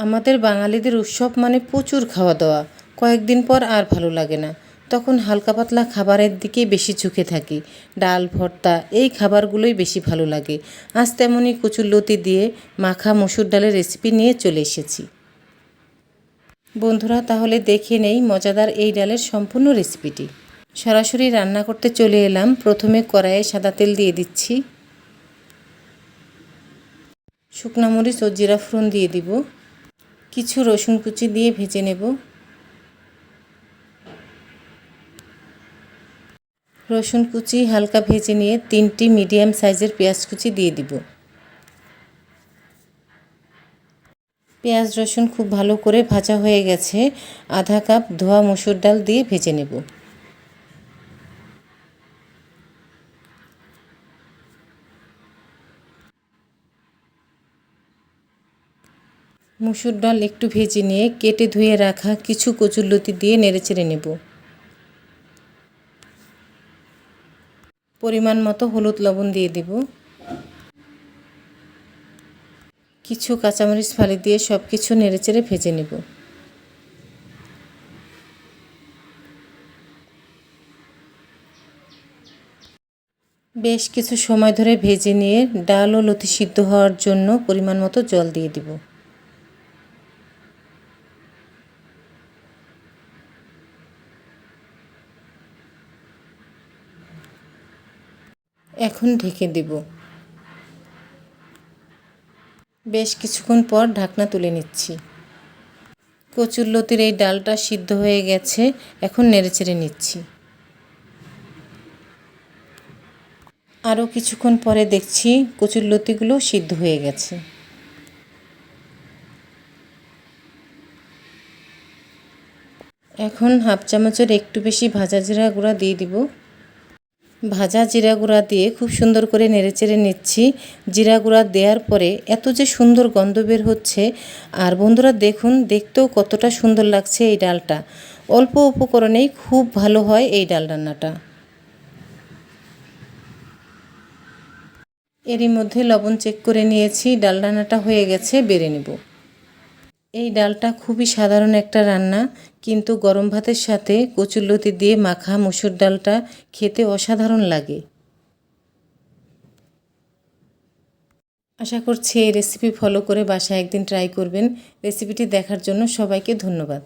আমাদের বাঙালিদের উৎসব মানে প্রচুর খাওয়া দাওয়া কয়েকদিন পর আর ভালো লাগে না। তখন হালকা পাতলা খাবারের দিকে বেশি ঝুঁকে থাকি। ডাল, ভর্তা, এই খাবারগুলোই বেশি ভালো লাগে। আজ তেমনই কচুরলতি দিয়ে মাখা মসুর ডালের রেসিপি নিয়ে চলে এসেছি। বন্ধুরা, তাহলে দেখে নেই মজাদার এই ডালের সম্পূর্ণ রেসিপিটি সরাসরি রান্না করতে চলে এলাম। প্রথমে কড়াইয়ে সাদা তেল দিয়ে দিচ্ছি। শুকনা মরিচ ও জিরা দিয়ে দিব। কিছু রসুন কুচি দিয়ে ভেজে নেব। রসুন কুচি হালকা ভেজে নিয়ে তিনটি মিডিয়াম সাইজের পেঁয়াজ কুচি দিয়ে দিব। পেঁয়াজ রসুন খুব ভালো করে ভাজা হয়ে গেছে। আধা কাপ ধোয়া মসুর ডাল দিয়ে ভেজে নেব। মুসুর ডাল একটু ভেজে নিয়ে কেটে ধুয়ে রাখা কিছু কচুরলতি দিয়ে নেড়েচেড়ে নেব। পরিমাণ মতো হলুদ লবণ দিয়ে দিব। কিছু কাঁচামরিচ ফালি দিয়ে সব কিছু নেড়েচেড়ে ভেজে নেব। বেশ কিছু সময় ধরে ভেজে নিয়ে ডাল ও লতি সিদ্ধ হওয়ার জন্য পরিমাণ মতো জল দিয়ে দিব। এখন ঢেকে দেব। বেশ কিছুক্ষণ পর ঢাকনা তুলে নিচ্ছি। কচুরলতির এই ডালটা সিদ্ধ হয়ে গেছে, এখন নেড়েচেড়ে নিচ্ছি। আরও কিছুক্ষণ পরে দেখছি কচুরলতিগুলো সিদ্ধ হয়ে গেছে। এখন হাফ চামচের একটু বেশি ভাজা জিরা গুঁড়া দিয়ে দিব। ভাজা জিরা গুঁড়া দিয়ে খুব সুন্দর করে নেড়েচেড়ে নিচ্ছি। জিরা গুঁড়া দেওয়ার পরে এত যে সুন্দর গন্ধ বের হচ্ছে, আর বন্ধুরা দেখুন, দেখতেও কতটা সুন্দর লাগছে এই ডালটা। অল্প উপকরণেই খুব ভালো হয় এই ডাল রান্নাটা। এরই মধ্যে লবণ চেক করে নিয়েছি, ডাল রান্নাটা হয়ে গেছে, বেড়ে নেব। এই ডালটা খুবই সাধারণ একটা রান্না, কিন্তু গরম ভাতের সাথে কচুরলতি দিয়ে মাখা মুসুর ডালটা খেতে অসাধারণ লাগে। আশা করছি এই রেসিপি ফলো করে বাসায় একদিন ট্রাই করবেন। রেসিপিটি দেখার জন্য সবাইকে ধন্যবাদ।